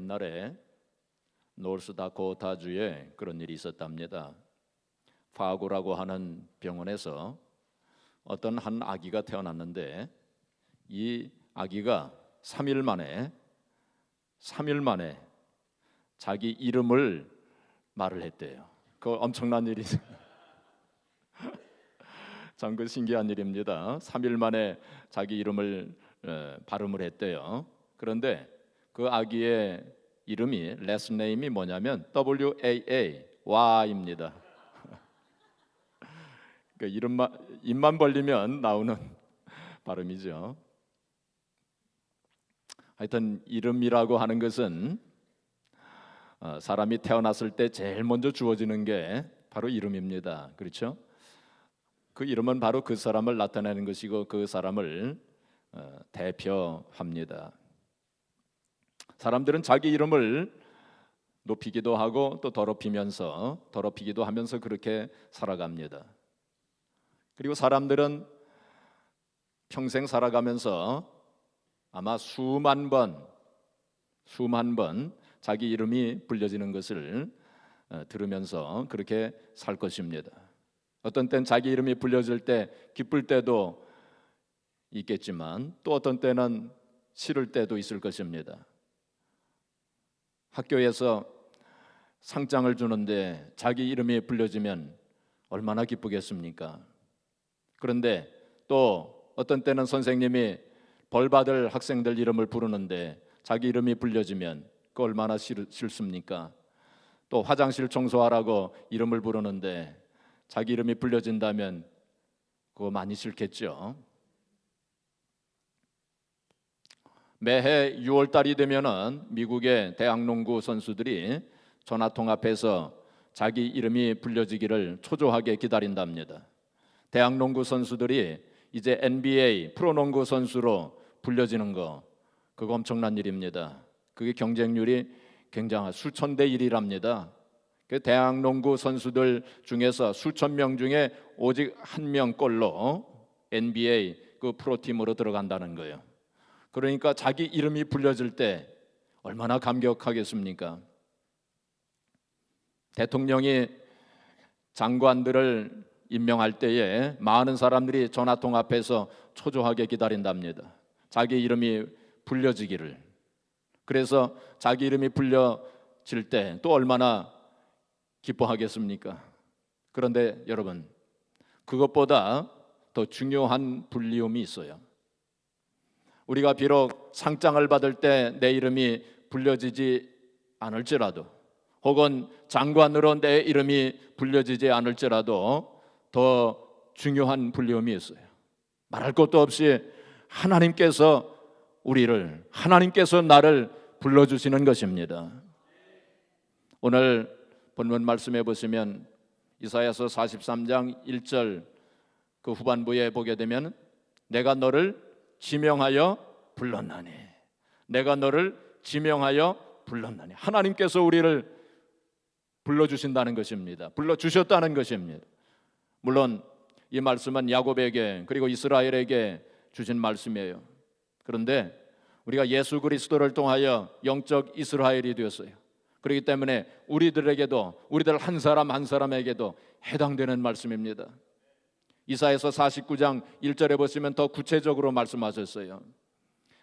옛날에 노스다코타주에 그런 일이 있었답니다. 파고라고 하는 병원에서 어떤 한 아기가 태어났는데 이 아기가 3일 만에 3일 만에 자기 이름을 말을 했대요. 그 엄청난 일이 참 그 신기한 일입니다. 3일 만에 자기 이름을 어, 발음을 했대요. 그런데 그 아기의 이름이 레스 네임이 뭐냐면 W A A Y입니다. 그 이름만 입만 벌리면 나오는 발음이죠. 하여튼 이름이라고 하는 것은 어, 사람이 태어났을 때 제일 먼저 주어지는 게 바로 이름입니다. 그렇죠? 그 이름은 바로 그 사람을 나타내는 것이고 그 사람을 어, 대표합니다. 사람들은 자기 이름을 높이기도 하고 또 더럽히면서 더럽히기도 하면서 그렇게 살아갑니다. 그리고 사람들은 평생 살아가면서 아마 수만 번, 수만 번 자기 이름이 불려지는 것을 어, 들으면서 그렇게 살 것입니다. 어떤 땐 자기 이름이 불려질 때 기쁠 때도 있겠지만 또 어떤 때는 싫을 때도 있을 것입니다. 학교에서 상장을 주는데 자기 이름이 불려지면 얼마나 기쁘겠습니까? 그런데 또 어떤 때는 선생님이 벌 받을 학생들 이름을 부르는데 자기 이름이 불려지면 그 얼마나 싫, 싫습니까? 또 화장실 청소하라고 이름을 부르는데 자기 이름이 불려진다면 그거 많이 싫겠죠. 매해 6월 달이 되면은 미국의 대학 농구 선수들이 전화 통합해서 자기 이름이 불려지기를 초조하게 기다린답니다. 대학 농구 선수들이 이제 NBA 프로농구 선수로 불려지는 거 그거 엄청난 일입니다. 그게 경쟁률이 굉장한 수천 대 1이랍니다. 그 대학 농구 선수들 중에서 수천 명 중에 오직 한 명꼴로 NBA 그 프로팀으로 들어간다는 거예요. 그러니까 자기 이름이 불려질 때 얼마나 감격하겠습니까? 대통령이 장관들을 임명할 때에 많은 사람들이 전화 통합해서 초조하게 기다린답니다. 자기 이름이 불려지기를. 그래서 자기 이름이 불려질 때 또 얼마나 기뻐하겠습니까? 그런데 여러분, 그것보다 더 중요한 불리움이 있어요. 우리가 비록 상장을 받을 때 내 이름이 불려지지 않을지라도 혹은 장관으로 내 이름이 불려지지 않을지라도 더 중요한 불리움이 있어요. 말할 것도 없이 하나님께서 우리를 하나님께서 나를 불러 주시는 것입니다. 오늘 본문 말씀해 보시면 이사야서 43장 1절 그 후반부에 보게 되면 내가 너를 지명하여 불렀나니 내가 너를 지명하여 불렀나니 하나님께서 우리를 불러 주신다는 것입니다. 불러 주셨다는 것입니다. 물론 이 말씀은 야곱에게 그리고 이스라엘에게 주신 말씀이에요. 그런데 우리가 예수 그리스도를 통하여 영적 이스라엘이 되었어요. 그렇기 때문에 우리들에게도 우리들 한 사람 한 사람에게도 해당되는 말씀입니다. 이사에서 49장 1절에 보시면 더 구체적으로 말씀하셨어요.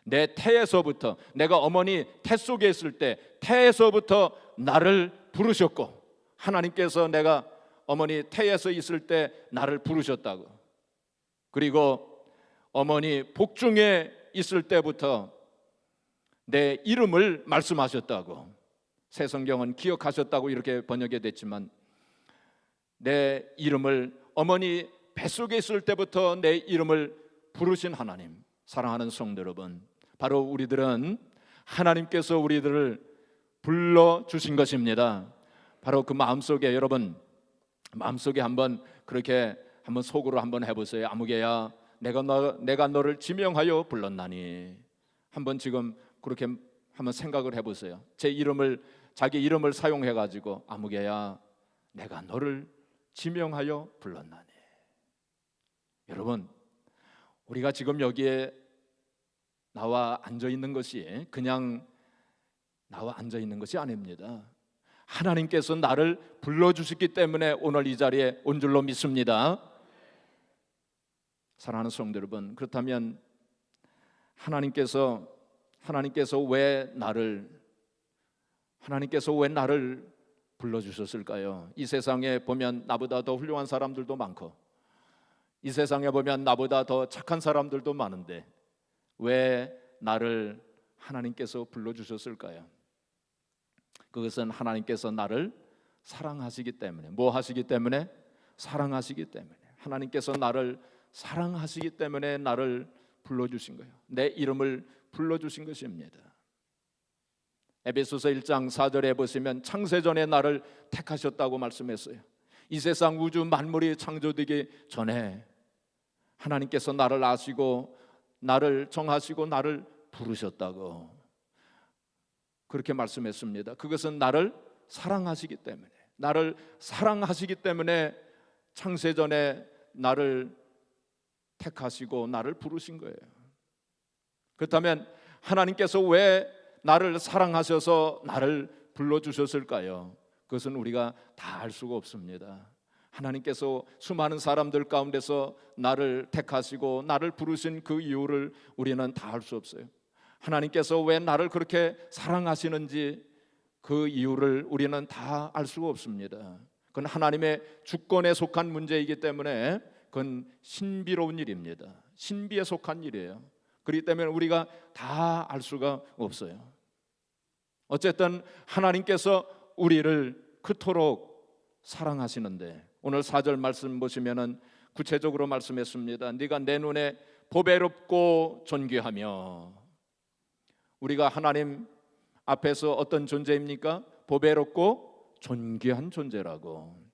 내 태에서부터 내가 어머니 태 속에 있을 때 태에서부터 나를 부르셨고 하나님께서 내가 어머니 태에서 있을 때 나를 부르셨다고. 그리고 어머니 복중에 있을 때부터 내 이름을 말씀하셨다고. 새 성경은 기억하셨다고 이렇게 번역이 됐지만 내 이름을 어머니 뱃속에 있을 때부터 내 이름을 부르신 하나님 사랑하는 성도 여러분 바로 우리들은 하나님께서 우리들을 불러 주신 것입니다. 바로 그 마음속에 여러분 마음속에 한번 그렇게 한번 속으로 한번 해보세요. 아무개야 내가 너 내가 너를 지명하여 불렀나니 한번 지금 그렇게 한번 생각을 해보세요. 제 이름을 자기 이름을 사용해 가지고 아무개야 내가 너를 지명하여 불렀나니 여러분 우리가 지금 여기에 나와 앉아 있는 것이 그냥 나와 앉아 있는 것이 아닙니다. 하나님께서 나를 불러 주셨기 때문에 오늘 이 자리에 온 줄로 믿습니다. 사랑하는 성도 여러분, 그렇다면 하나님께서 하나님께서 왜 나를 하나님께서 왜 나를 불러 주셨을까요? 이 세상에 보면 나보다 더 훌륭한 사람들도 많고 이 세상에 보면 나보다 더 착한 사람들도 많은데 왜 나를 하나님께서 불러 주셨을까요? 그것은 하나님께서 나를 사랑하시기 때문에 뭐 하시기 때문에 사랑하시기 때문에 하나님께서 나를 사랑하시기 때문에 나를 불러 주신 거예요. 내 이름을 불러 주신 것입니다. 에베소서 1장 4절에 보시면 창세전에 나를 택하셨다고 말씀했어요. 이 세상 우주 만물이 창조되기 전에 하나님께서 나를 아시고 나를 정하시고 나를 부르셨다고 그렇게 말씀했습니다. 그것은 나를 사랑하시기 때문에 나를 사랑하시기 때문에 창세전에 나를 택하시고 나를 부르신 거예요. 그렇다면 하나님께서 왜 나를 사랑하셔서 나를 불러 주셨을까요? 그것은 우리가 다 알 수가 없습니다. 하나님께서 수많은 사람들 가운데서 나를 택하시고 나를 부르신 그 이유를 우리는 다 알 수 없어요. 하나님께서 왜 나를 그렇게 사랑하시는지 그 이유를 우리는 다 알 수가 없습니다. 그건 하나님의 주권에 속한 문제이기 때문에 그건 신비로운 일입니다. 신비에 속한 일이에요. 그렇기 때문에 우리가 다 알 수가 없어요. 어쨌든 하나님께서 우리를 그토록 사랑하시는데 오늘 4절 말씀 보시면은 구체적으로 말씀했습니다. 네가 내 눈에 보배롭고 존귀하며 우리가 하나님 앞에서 어떤 존재입니까? 보배롭고 존귀한 존재라고.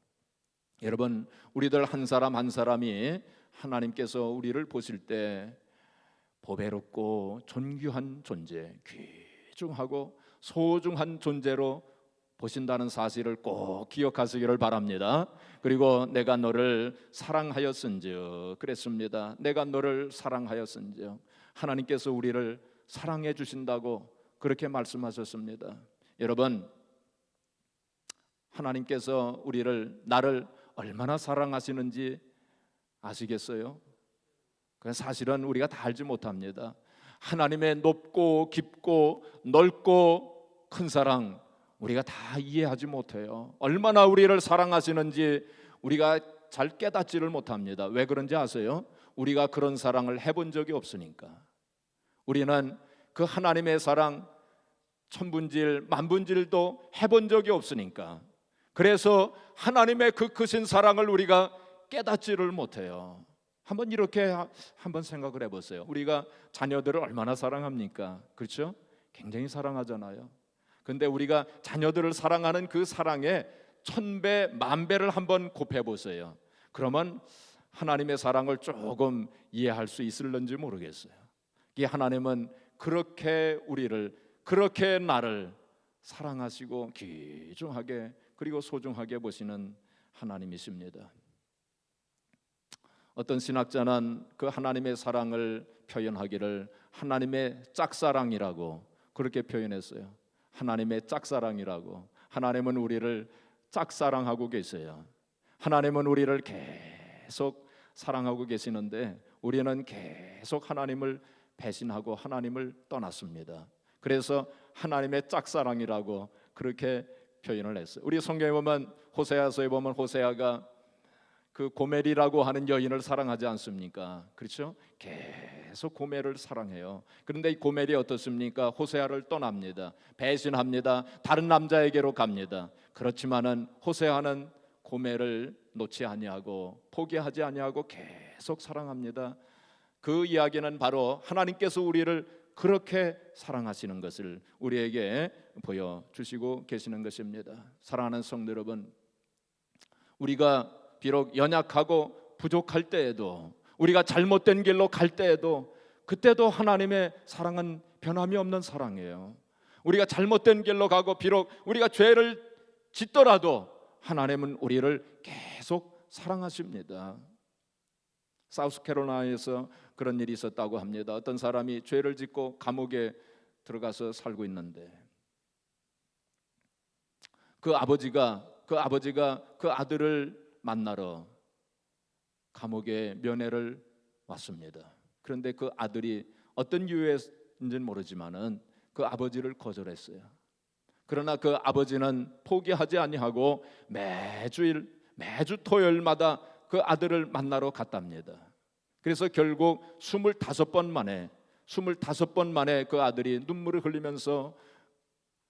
여러분, 우리들 한 사람 한 사람이 하나님께서 우리를 보실 때 보배롭고 존귀한 존재, 귀중하고 소중한 존재로 보신다는 사실을 꼭 기억하시기를 바랍니다. 그리고 내가 너를 사랑하였은즉 그랬습니다. 내가 너를 사랑하였은즉 하나님께서 우리를 사랑해 주신다고 그렇게 말씀하셨습니다. 여러분 하나님께서 우리를 나를 얼마나 사랑하시는지 아시겠어요? 그 사실은 우리가 다 알지 못합니다. 하나님의 높고 깊고 넓고 큰 사랑 우리가 다 이해하지 못해요. 얼마나 우리를 사랑하시는지 우리가 잘 깨닫지를 못합니다. 왜 그런지 아세요? 우리가 그런 사랑을 해본 적이 없으니까. 우리는 그 하나님의 사랑 천분질 만분질도 해본 적이 없으니까. 그래서 하나님의 그 크신 사랑을 우리가 깨닫지를 못해요. 한번 이렇게 한번 생각을 해보세요. 우리가 자녀들을 얼마나 사랑합니까? 그렇죠? 굉장히 사랑하잖아요. 근데 우리가 자녀들을 사랑하는 그 사랑에 천배 만배를 한번 곱해 보세요. 그러면 하나님의 사랑을 조금 이해할 수 있을런지 모르겠어요. 이 하나님은 그렇게 우리를 그렇게 나를 사랑하시고 귀중하게 그리고 소중하게 보시는 하나님이십니다. 어떤 신학자는 그 하나님의 사랑을 표현하기를 하나님의 짝사랑이라고 그렇게 표현했어요. 하나님의 짝사랑이라고. 하나님은 우리를 짝사랑하고 계세요. 하나님은 우리를 계속 사랑하고 계시는데 우리는 계속 하나님을 배신하고 하나님을 떠났습니다. 그래서 하나님의 짝사랑이라고 그렇게 표현을 했어요. 우리 성경에 보면 호세아서에 보면 호세아가 그 고멜이라고 하는 여인을 사랑하지 않습니까? 그렇죠? 계속 고멜을 사랑해요. 그런데 이 고멜이 어떻습니까? 호세아를 떠납니다. 배신합니다. 다른 남자에게로 갑니다. 그렇지만은 호세아는 고멜을 놓지 아니하고 포기하지 아니하고 계속 사랑합니다. 그 이야기는 바로 하나님께서 우리를 그렇게 사랑하시는 것을 우리에게 보여 주시고 계시는 것입니다. 사랑하는 성도 여러분, 우리가 비록 연약하고 부족할 때에도 우리가 잘못된 길로 갈 때에도 그때도 하나님의 사랑은 변함이 없는 사랑이에요. 우리가 잘못된 길로 가고 비록 우리가 죄를 짓더라도 하나님은 우리를 계속 사랑하십니다. 사우스캐롤라이나에서 그런 일이 있었다고 합니다. 어떤 사람이 죄를 짓고 감옥에 들어가서 살고 있는데 그 아버지가 그 아버지가 그 아들을 만나러 감옥에 면회를 왔습니다. 그런데 그 아들이 어떤 이유인지는 모르지만은 그 아버지를 거절했어요. 그러나 그 아버지는 포기하지 아니하고 매주일 매주 토요일마다 그 아들을 만나러 갔답니다. 그래서 결국 25번 만에 25번 만에 그 아들이 눈물을 흘리면서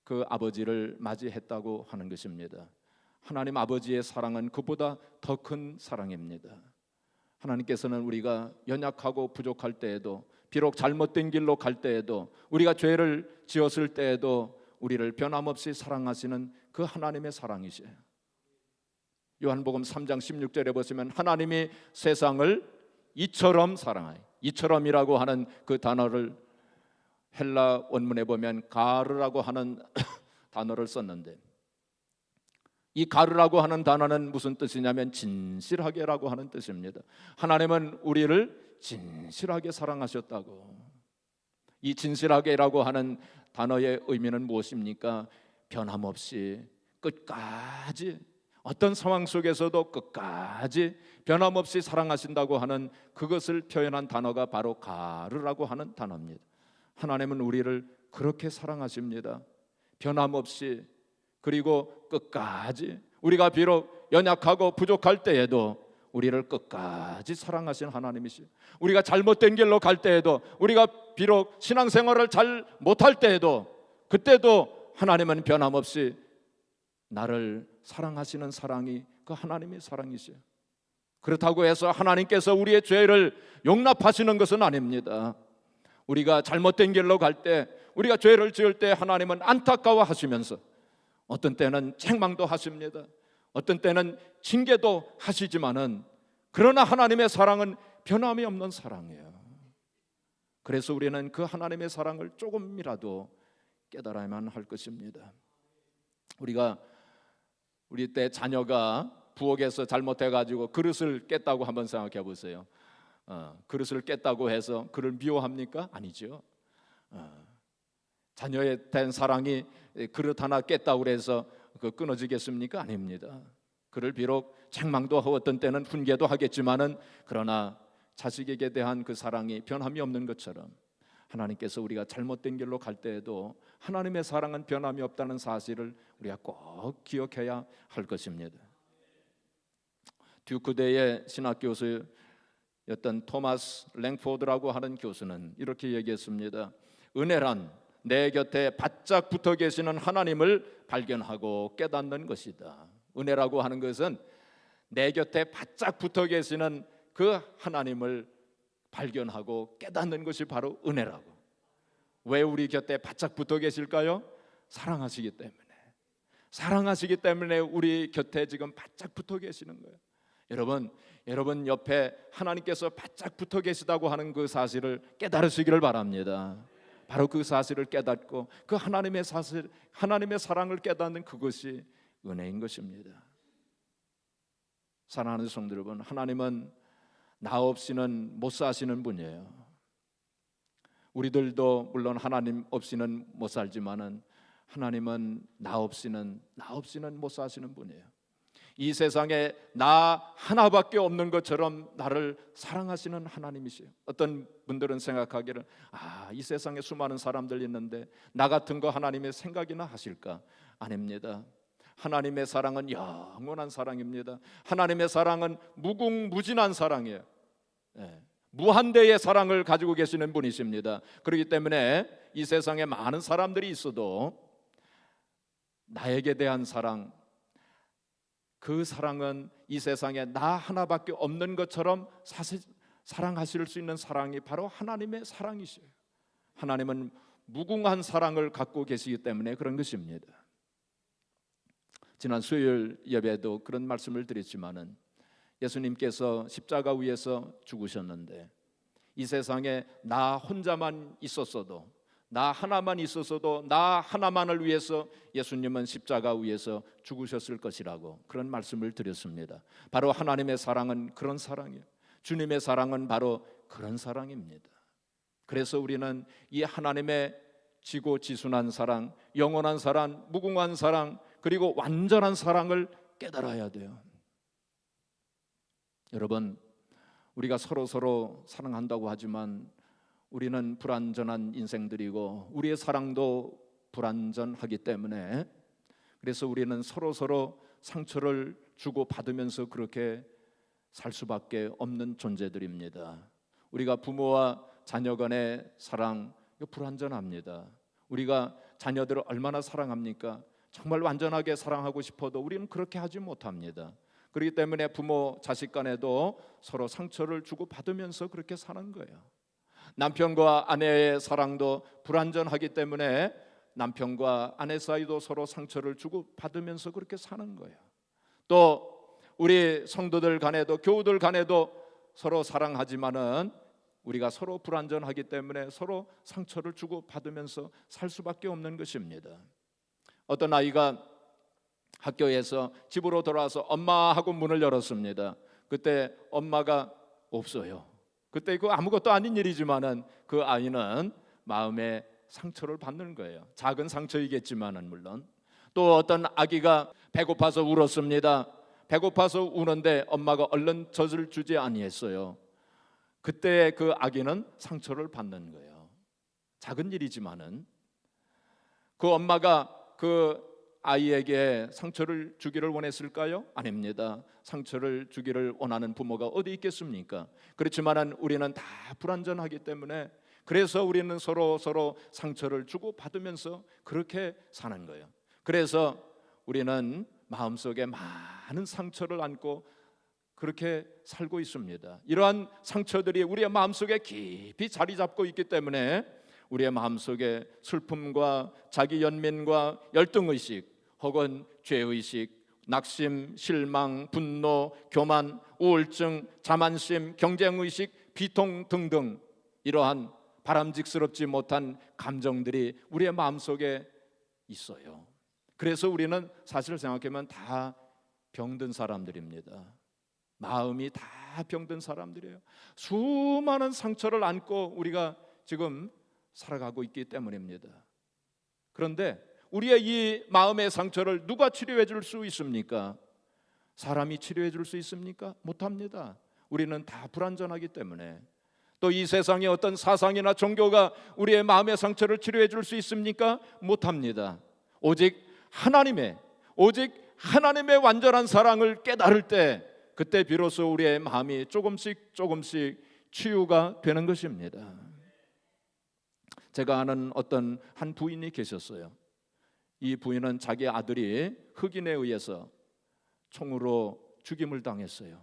그 아버지를 맞이했다고 하는 것입니다. 하나님 아버지의 사랑은 그보다 더 큰 사랑입니다. 하나님께서는 우리가 연약하고 부족할 때에도 비록 잘못된 길로 갈 때에도 우리가 죄를 지었을 때에도 우리를 변함없이 사랑하시는 그 하나님의 사랑이세요. 요한복음 3장 16절에 보시면 하나님이 세상을 이처럼 사랑하여 이처럼이라고 하는 그 단어를 헬라 원문에 보면 가르라고 하는 단어를 썼는데 이 가르라고 하는 단어는 무슨 뜻이냐면 진실하게라고 하는 뜻입니다. 하나님은 우리를 진실하게 사랑하셨다고. 이 진실하게라고 하는 단어의 의미는 무엇입니까? 변함없이 끝까지 어떤 상황 속에서도 끝까지 변함없이 사랑하신다고 하는 그것을 표현한 단어가 바로 가르라고 하는 단어입니다. 하나님은 우리를 그렇게 사랑하십니다. 변함없이 그리고 끝까지 우리가 비록 연약하고 부족할 때에도 우리를 끝까지 사랑하신 하나님이시. 우리가 잘못된 길로 갈 때에도 우리가 비록 신앙생활을 잘 못할 때에도 그때도 하나님은 변함없이 나를 사랑하시는 사랑이 그 하나님의 사랑이시요. 그렇다고 해서 하나님께서 우리의 죄를 용납하시는 것은 아닙니다. 우리가 잘못된 길로 갈 때, 우리가 죄를 지을 때 하나님은 안타까워 하시면서 어떤 때는 책망도 하십니다. 어떤 때는 징계도 하시지만은 그러나 하나님의 사랑은 변함이 없는 사랑이에요. 그래서 우리는 그 하나님의 사랑을 조금이라도 깨달아야만 할 것입니다. 우리가 우리 때 자녀가 부엌에서 잘못해 가지고 그릇을 깼다고 한번 생각해 보세요. 어, 그릇을 깼다고 해서 그를 미워합니까? 아니죠. 어, 자녀에 대한 사랑이 그릇 하나 깼다고 해서 그 끊어지겠습니까? 아닙니다. 그를 비록 책망도 하고 어떤 때는 훈계도 하겠지만은 그러나 자식에게 대한 그 사랑이 변함이 없는 것처럼 하나님께서 우리가 잘못된 길로 갈 때에도 하나님의 사랑은 변함이 없다는 사실을 우리가 꼭 기억해야 할 것입니다. 듀크대의 신학 교수였던 토마스 랭포드라고 하는 교수는 이렇게 얘기했습니다. 은혜란 내 곁에 바짝 붙어 계시는 하나님을 발견하고 깨닫는 것이다. 은혜라고 하는 것은 내 곁에 바짝 붙어 계시는 그 하나님을 발견하고 깨닫는 것이 바로 은혜라고. 왜 우리 곁에 바짝 붙어 계실까요? 사랑하시기 때문에. 사랑하시기 때문에 우리 곁에 지금 바짝 붙어 계시는 거예요. 여러분, 여러분 옆에 하나님께서 바짝 붙어 계시다고 하는 그 사실을 깨달으시기를 바랍니다. 바로 그 사실을 깨닫고 그 하나님의 사실, 하나님의 사랑을 깨닫는 그것이 은혜인 것입니다. 사랑하는 성도 여러분, 하나님은 나 없이는 못 사시는 분이에요. 우리들도 물론 하나님 없이는 못 살지만은 하나님은 나 없이는 나 없이는 못 사시는 분이에요. 이 세상에 나 하나밖에 없는 것처럼 나를 사랑하시는 하나님이시요. 어떤 분들은 생각하기를 아, 이 세상에 수많은 사람들 있는데 나 같은 거 하나님의 생각이나 하실까? 아닙니다. 하나님의 사랑은 영원한 사랑입니다. 하나님의 사랑은 무궁무진한 사랑이에요. 네. 무한대의 사랑을 가지고 계시는 분이십니다. 그렇기 때문에 이 세상에 많은 사람들이 있어도 나에게 대한 사랑, 그 사랑은 이 세상에 나 하나밖에 없는 것처럼 사실 사랑하실 수 있는 사랑이 바로 하나님의 사랑이시요. 하나님은 무궁한 사랑을 갖고 계시기 때문에 그런 것입니다. 지난 수요일 예배도 그런 말씀을 드렸지만은 예수님께서 십자가 위에서 죽으셨는데 이 세상에 나 혼자만 있었어도 나 하나만 있었어도 나 하나만을 위해서 예수님은 십자가 위에서 죽으셨을 것이라고 그런 말씀을 드렸습니다. 바로 하나님의 사랑은 그런 사랑이에요. 주님의 사랑은 바로 그런 사랑입니다. 그래서 우리는 이 하나님의 지고 지순한 사랑, 영원한 사랑, 무궁한 사랑, 그리고 완전한 사랑을 깨달아야 돼요. 여러분, 우리가 서로 서로 사랑한다고 하지만 우리는 불완전한 인생들이고 우리의 사랑도 불완전하기 때문에 그래서 우리는 서로 서로 상처를 주고 받으면서 그렇게 살 수밖에 없는 존재들입니다. 우리가 부모와 자녀 간의 사랑 이거 불완전합니다. 우리가 자녀들을 얼마나 사랑합니까? 정말 완전하게 사랑하고 싶어도 우리는 그렇게 하지 못합니다. 그렇기 때문에 부모 자식 간에도 서로 상처를 주고 받으면서 그렇게 사는 거예요. 남편과 아내의 사랑도 불완전하기 때문에 남편과 아내 사이도 서로 상처를 주고 받으면서 그렇게 사는 거예요. 또 우리 성도들 간에도 교우들 간에도 서로 사랑하지만은 우리가 서로 불완전하기 때문에 서로 상처를 주고 받으면서 살 수밖에 없는 것입니다. 어떤 아이가 학교에서 집으로 돌아와서 엄마 하고 문을 열었습니다. 그때 엄마가 없어요. 그때 그 아무것도 아닌 일이지만은 그 아이는 마음에 상처를 받는 거예요. 작은 상처이겠지만은 물론 또 어떤 아기가 배고파서 울었습니다. 배고파서 우는데 엄마가 얼른 젖을 주지 아니했어요. 그때 그 아기는 상처를 받는 거예요. 작은 일이지만은 그 엄마가 그 아이에게 상처를 주기를 원했을까요? 아닙니다. 상처를 주기를 원하는 부모가 어디 있겠습니까? 그렇지만은 우리는 다 불완전하기 때문에 그래서 우리는 서로 서로 상처를 주고 받으면서 그렇게 사는 거예요. 그래서 우리는 마음속에 많은 상처를 안고 그렇게 살고 있습니다. 이러한 상처들이 우리의 마음속에 깊이 자리 잡고 있기 때문에 우리의 마음속에 슬픔과 자기 연민과 열등 의식 혹은 죄 의식, 낙심, 실망, 분노, 교만, 우울증, 자만심, 경쟁 의식, 비통 등등 이러한 바람직스럽지 못한 감정들이 우리의 마음속에 있어요. 그래서 우리는 사실 생각하면 다 병든 사람들입니다. 마음이 다 병든 사람들이에요. 수많은 상처를 안고 우리가 지금 살아가고 있기 때문입니다. 그런데 우리의 이 마음의 상처를 누가 치료해 줄 수 있습니까? 사람이 치료해 줄 수 있습니까? 못합니다. 우리는 다 불완전하기 때문에 또 이 세상의 어떤 사상이나 종교가 우리의 마음의 상처를 치료해 줄 수 있습니까? 못합니다. 오직 하나님의 오직 하나님의 완전한 사랑을 깨달을 때 그때 비로소 우리의 마음이 조금씩 조금씩 치유가 되는 것입니다. 제가 아는 어떤 한 부인이 계셨어요. 이 부인은 자기 아들이 흑인에 의해서 총으로 죽임을 당했어요.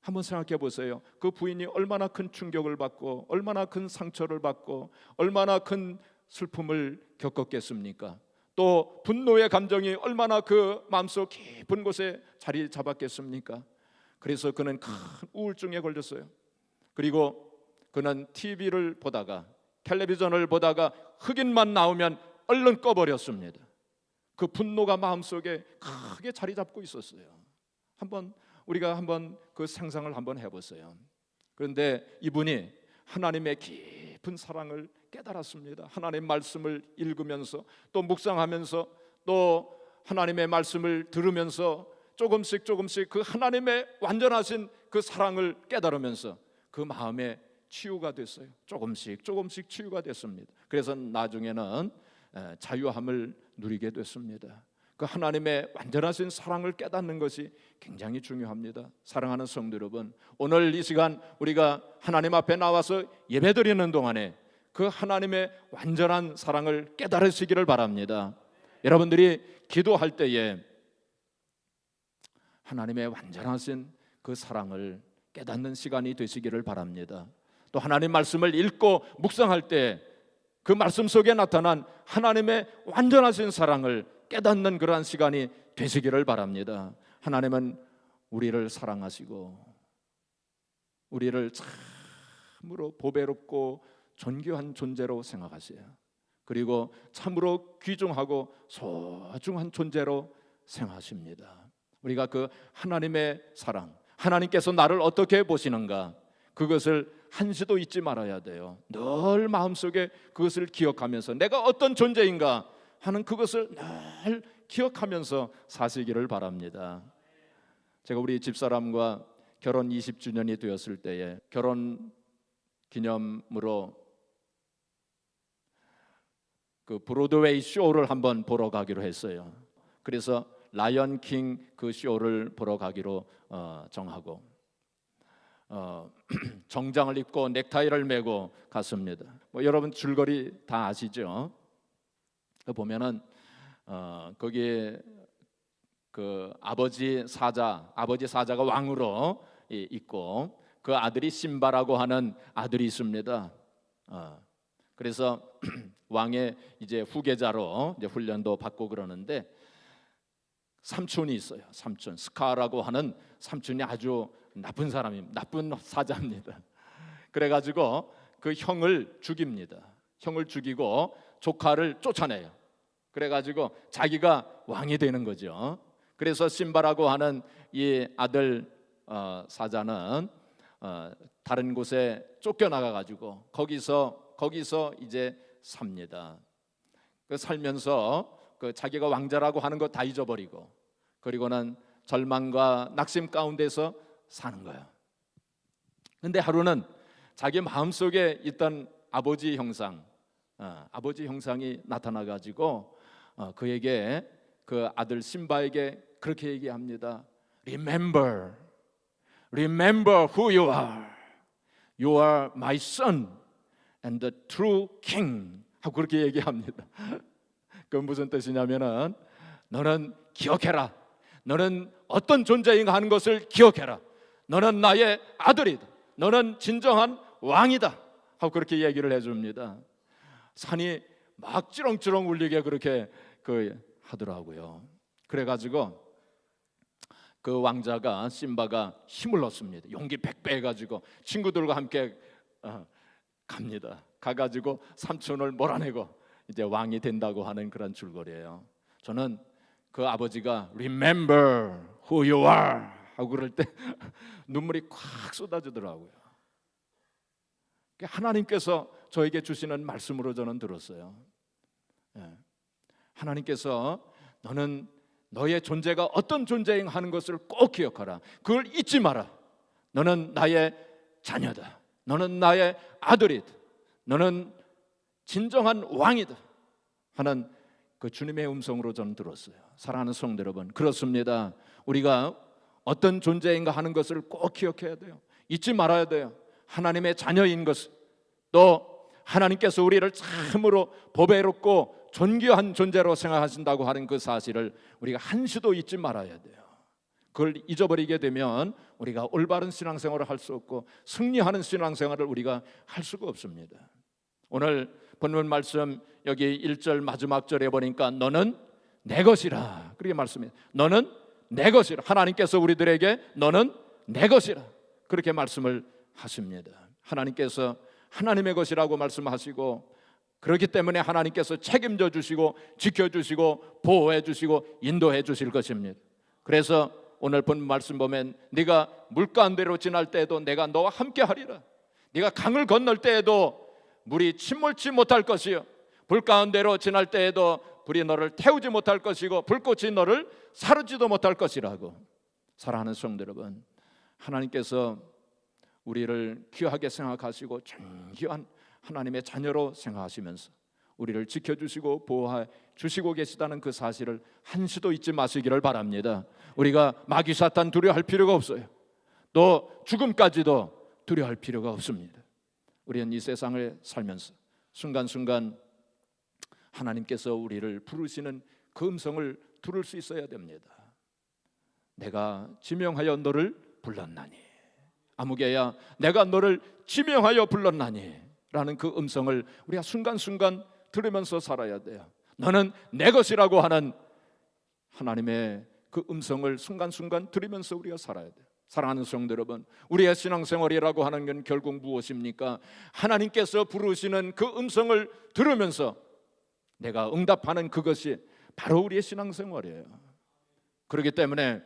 한번 생각해 보세요. 그 부인이 얼마나 큰 충격을 받고 얼마나 큰 상처를 받고 얼마나 큰 슬픔을 겪었겠습니까? 또 분노의 감정이 얼마나 그 마음속 깊은 곳에 자리 잡았겠습니까? 그래서 그는 큰 우울증에 걸렸어요. 그리고 그는 TV를 보다가 텔레비전을 보다가 흑인만 나오면 얼른 꺼버렸습니다. 그 분노가 마음속에 크게 자리 잡고 있었어요. 한번 우리가 한번 그 상상을 한번 해보세요. 그런데 이분이 하나님의 깊은 사랑을 깨달았습니다. 하나님 말씀을 읽으면서 또 묵상하면서 또 하나님의 말씀을 들으면서 조금씩 조금씩 그 하나님의 완전하신 그 사랑을 깨달으면서 그 마음에 치유가 됐어요. 조금씩 조금씩 치유가 됐습니다. 그래서 나중에는 자유함을 누리게 됐습니다. 그 하나님의 완전하신 사랑을 깨닫는 것이 굉장히 중요합니다. 사랑하는 성도 여러분, 오늘 이 시간 우리가 하나님 앞에 나와서 예배드리는 동안에 그 하나님의 완전한 사랑을 깨달으시기를 바랍니다. 여러분들이 기도할 때에 하나님의 완전하신 그 사랑을 깨닫는 시간이 되시기를 바랍니다. 또 하나님 말씀을 읽고 묵상할 때 그 말씀 속에 나타난 하나님의 완전하신 사랑을 깨닫는 그러한 시간이 되시기를 바랍니다. 하나님은 우리를 사랑하시고 우리를 참으로 보배롭고 존귀한 존재로 생각하세요. 그리고 참으로 귀중하고 소중한 존재로 생각하십니다. 우리가 그 하나님의 사랑, 하나님께서 나를 어떻게 보시는가 그것을 한시도 잊지 말아야 돼요. 늘 마음속에 그것을 기억하면서 내가 어떤 존재인가 하는 그것을 늘 기억하면서 사시기를 바랍니다. 제가 우리 집사람과 결혼 20주년이 되었을 때에 결혼 기념으로 그 브로드웨이 쇼를 한번 보러 가기로 했어요. 그래서 라이언 킹 그 쇼를 보러 가기로 어, 정하고 어, 정장을 입고 넥타이를 메고 갔습니다. 뭐 여러분 줄거리 다 아시죠? 그 보면은 어, 거기에 그 아버지 사자, 아버지 사자가 왕으로 이- 있고 그 아들이 신바라고 하는 아들이 있습니다. 어, 그래서 왕의 이제 후계자로 이제 훈련도 받고 그러는데 삼촌이 있어요. 삼촌 스카라고 하는 삼촌이 아주 나쁜 사람이 나쁜 사자입니다. 그래가지고 그 형을 죽입니다. 형을 죽이고 조카를 쫓아내요. 그래가지고 자기가 왕이 되는 거죠. 그래서 신바라고 하는 이 아들 어, 사자는 어, 다른 곳에 쫓겨나가 가지고 거기서 거기서 이제 삽니다. 그 살면서 그 자기가 왕자라고 하는 거 다 잊어버리고 그리고는 절망과 낙심 가운데서 사는 거예요. 근데 하루는 자기 마음속에 있던 아버지 형상, 어, 아버지 형상이 나타나 가지고 어, 그에게 그 아들 신바에게 그렇게 얘기합니다. Remember, remember who you are. You are my son and the true king. 하고 그렇게 얘기합니다. 그 무슨 뜻이냐면은 너는 기억해라. 너는 어떤 존재인가 하는 것을 기억해라. 너는 나의 아들이다. 너는 진정한 왕이다. 하고 그렇게 얘기를 해줍니다. 산이 막 찌렁찌렁 울리게 그렇게 그 하더라고요. 그래가지고 그 왕자가 심바가 힘을 얻습니다. 용기 백배 해가지고 친구들과 함께 어, 갑니다. 가가지고 삼촌을 몰아내고 이제 왕이 된다고 하는 그런 줄거리예요. 저는 그 아버지가 remember who you are 하고 그럴 때 눈물이 콱 쏟아지더라고요. 하나님께서 저에게 주시는 말씀으로 저는 들었어요. 예. 하나님께서 너는 너의 존재가 어떤 존재인 하는 것을 꼭 기억하라. 그걸 잊지 마라. 너는 나의 자녀다. 너는 나의 아들이다. 너는 진정한 왕이다. 하는 그 주님의 음성으로 저는 들었어요. 사랑하는 성도 여러분, 그렇습니다. 우리가 어떤 존재인가 하는 것을 꼭 기억해야 돼요. 잊지 말아야 돼요. 하나님의 자녀인 것을 또 하나님께서 우리를 참으로 보배롭고 존귀한 존재로 생각하신다고 하는 그 사실을 우리가 한시도 잊지 말아야 돼요. 그걸 잊어버리게 되면 우리가 올바른 신앙생활을 할 수 없고 승리하는 신앙생활을 우리가 할 수가 없습니다. 오늘 본문 말씀 여기 1절 마지막 절에 보니까 너는 내 것이라 그렇게 말씀해요. 너는 내 것이라 하나님께서 우리들에게 너는 내 것이라 그렇게 말씀을 하십니다. 하나님께서 하나님의 것이라고 말씀하시고 그렇기 때문에 하나님께서 책임져 주시고 지켜 주시고 보호해 주시고 인도해 주실 것입니다. 그래서 오늘 본 말씀 보면 네가 물 가운데로 지날 때에도 내가 너와 함께 하리라. 네가 강을 건널 때에도 물이 침몰치 못할 것이요 불 가운데로 지날 때에도 불이 너를 태우지 못할 것이고 불꽃이 너를 사르지도 못할 것이라고. 사랑하는 성도 여러분, 하나님께서 우리를 귀하게 생각하시고 존귀한 하나님의 자녀로 생각하시면서 우리를 지켜주시고 보호해 주시고 계시다는 그 사실을 한시도 잊지 마시기를 바랍니다. 우리가 마귀 사탄 두려워할 필요가 없어요. 또 죽음까지도 두려워할 필요가 없습니다. 우리는 이 세상을 살면서 순간순간 하나님께서 우리를 부르시는 그 음성을 들을 수 있어야 됩니다. 내가 지명하여 너를 불렀나니 아무개야 내가 너를 지명하여 불렀나니 라는 그 음성을 우리가 순간순간 들으면서 살아야 돼요. 너는 내 것이라고 하는 하나님의 그 음성을 순간순간 들으면서 우리가 살아야 돼요. 사랑하는 성도 여러분, 우리의 신앙생활이라고 하는 건 결국 무엇입니까? 하나님께서 부르시는 그 음성을 들으면서 내가 응답하는 그것이 바로 우리의 신앙생활이에요. 그렇기 때문에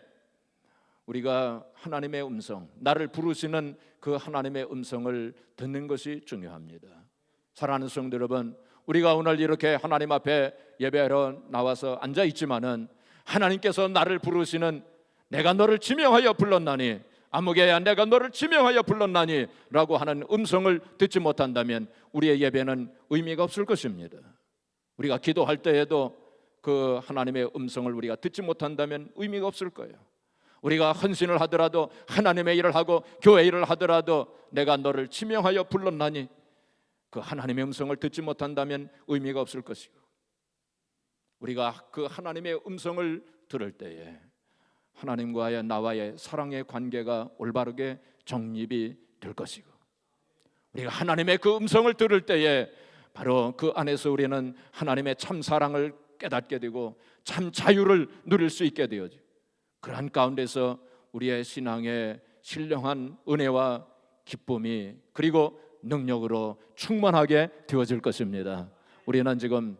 우리가 하나님의 음성, 나를 부르시는 그 하나님의 음성을 듣는 것이 중요합니다. 사랑하는 성도 여러분, 우리가 오늘 이렇게 하나님 앞에 예배하러 나와서 앉아 있지만은 하나님께서 나를 부르시는 내가 너를 지명하여 불렀나니 아무개야 내가 너를 지명하여 불렀나니라고 하는 음성을 듣지 못한다면 우리의 예배는 의미가 없을 것입니다. 우리가 기도할 때에도 그 하나님의 음성을 우리가 듣지 못한다면 의미가 없을 거예요. 우리가 헌신을 하더라도 하나님의 일을 하고 교회 일을 하더라도 내가 너를 지명하여 불렀나니 그 하나님의 음성을 듣지 못한다면 의미가 없을 것이고 우리가 그 하나님의 음성을 들을 때에 하나님과의 나와의 사랑의 관계가 올바르게 정립이 될 것이고 우리가 하나님의 그 음성을 들을 때에 바로 그 안에서 우리는 하나님의 참 사랑을 깨닫게 되고 참 자유를 누릴 수 있게 되어지. 그러한 가운데서 우리의 신앙의 신령한 은혜와 기쁨이 그리고 능력으로 충만하게 되어질 것입니다. 우리는 지금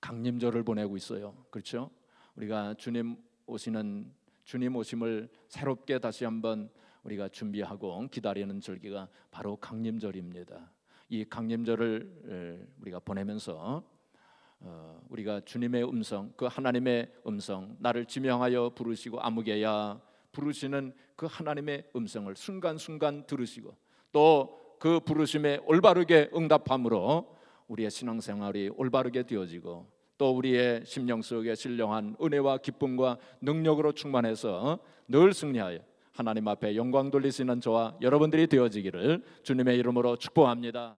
강림절을 보내고 있어요. 그렇죠? 우리가 주님 오시는 주님 오심을 새롭게 다시 한번 우리가 준비하고 기다리는 절기가 바로 강림절입니다. 이 강림절을 우리가 보내면서 어, 우리가 주님의 음성, 그 하나님의 음성, 나를 지명하여 부르시고 아무개야 부르시는 그 하나님의 음성을 순간순간 들으시고 또 그 부르심에 올바르게 응답함으로 우리의 신앙생활이 올바르게 되어지고 또 우리의 심령 속에 신령한 은혜와 기쁨과 능력으로 충만해서 늘 승리하여 하나님 앞에 영광 돌리시는 저와 여러분들이 되어지기를 주님의 이름으로 축복합니다.